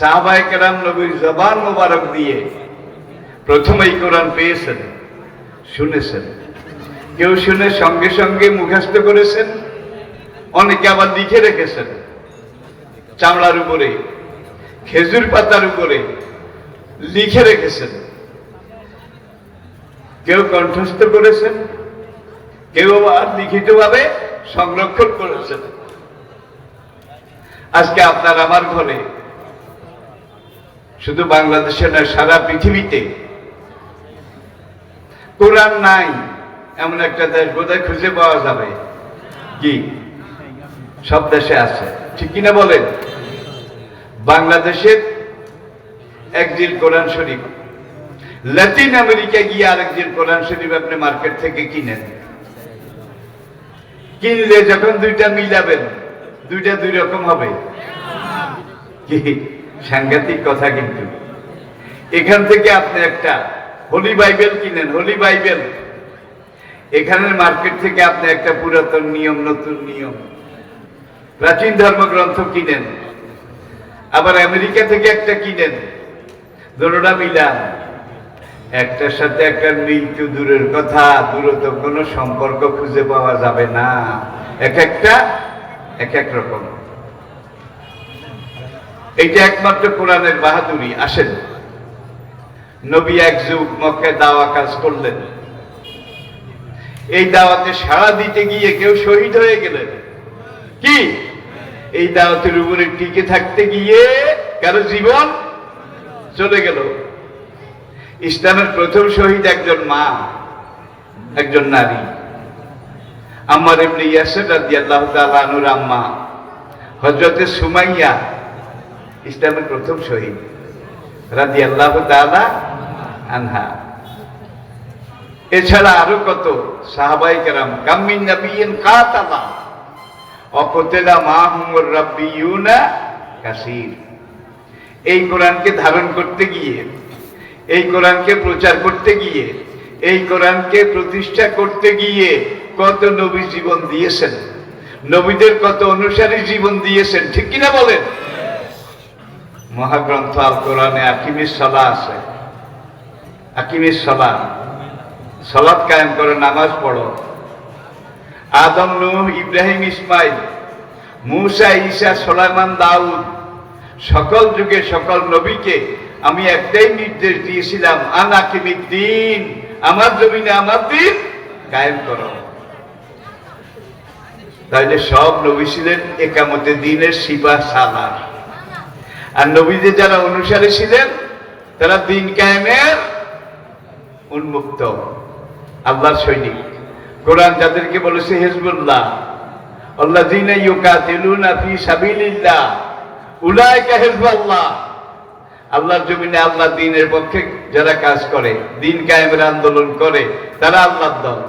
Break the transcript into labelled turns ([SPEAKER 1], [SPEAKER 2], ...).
[SPEAKER 1] সাহাবাই কেরাম নবীর জবান মোবারক দিয়ে প্রথমেই কোরআন পেয়েছেন, শুনেছেন। কেউ শুনে সঙ্গে সঙ্গে মুখস্থ করেছেন, অনেকে আবার লিখে রেখেছেন। চামড়ার উপরে, খেজুর পাতার উপরে লিখে রেখেছেন। কেউ কণ্ঠস্থ করেছেন, কেউ আবার লিখিতভাবে সংরক্ষণ করেছেন। আজকে আপনার আমার ঘরে শুধু বাংলাদেশে না সারা পৃথিবীতে। কোরআন নাই, এমন একটা দেশ বোধহয় খুঁজে পাওয়া যাবে। কি সব দেশে আছে। ঠিক কিনা বলেন? বাংলাদেশের একদিন কোরআন শরীফ ল্যাটিন আমেরিকা গিয়ে আরেকদিন কোরআন শরীফ আপনি মার্কেট থেকে কিনেন। কিনলে যখন দুইটা মিলাবেন, দুইটা দুই রকম হবে। কি? সাংঘাতিক কথা কিন্তু। এখান থেকে আপনি একটা হোলি বাইবেল কিনেন হোলি বাইবেল এখানের মার্কেট থেকে আপনি একটা পুরাতন নিয়ম, নতুন নিয়ম, প্রাচীন ধর্মগ্রন্থ কিনেন। আবার আমেরিকা থেকে একটা কিনেন দুটোটা মিলান। একটার সাথে একটা তো দূরের কথা দূরত কোনো সম্পর্ক খুঁজে পাওয়া যাবে না। এক একটা, এক এক রকম। এইটা একমাত্র কোরআনের বাহাদুরি, আসেন। নবী এক যুগ মক্কায় দাওয়া কাজ করলেন। এই দাওয়াতে সাড়া দিতে গিয়ে কেউ শহীদ হয়ে গেলেন। কি? এই দাওয়াতের উপরে টিকে থাকতে গিয়ে কারও জীবন চলে গেল? ইসলামের প্রথম শহীদ একজন মা, একজন নারী। আমার এমনি ইয়াসের রাজি আল্লাহ তালুর আম্মা হজরতে সুমাইয়া ইসলামের প্রথম শহীদ। রাজি আল্লাহ আনহা। এছাড়া আরও কত সাহাবাই কেরাম কামিন কাতালা অকতেলা মা হুমর রব্বি ইউনা কাসির। এই কোরআনকে ধারণ করতে গিয়ে, এই কোরআনকে প্রচার করতে গিয়ে, এই কোরআনকে প্রতিষ্ঠা করতে গিয়ে কত নবী জীবন দিয়েছেন। নবীদের কত অনুসারী জীবন দিয়েছেন, ঠিক কিনা বলেন? মহাগ্রন্থ আল কোরআনে আকিমিস সলা আছে। আকিমিস সলা সলাৎ কায়েম করে নামাজ পড়ো। আদম নূহ ইব্রাহিম ইসমাইল, মুসা, ঈসা, সোলাইমান, দাউদ, সকল যুগে সকল নবীকে আমি একটাই নির্দেশ দিয়েছিলাম আনাকিমিদ্দিন আমার জমিনে আমার দিন কায়েম করো। তাইলে সব নবী ছিলেন একামতে দিনের শিবা সালার। আর নবীদের যারা অনুসারী ছিলেন, তারা দিন কায়েমের উন্মুক্ত, আল্লাহর সৈনিক। কোরআন যাদেরকে বলেছে, হেজবুল্লাহ আল্লাহ দিনে ফি সাবিলিল্লাহ, উলাইকা হেজবুল্লাহ। আল্লাহর জমিনে আল্লাহ দিনের পক্ষে যারা কাজ করে, দিন কায়েমের আন্দোলন করে, তারা আল্লাহর দল।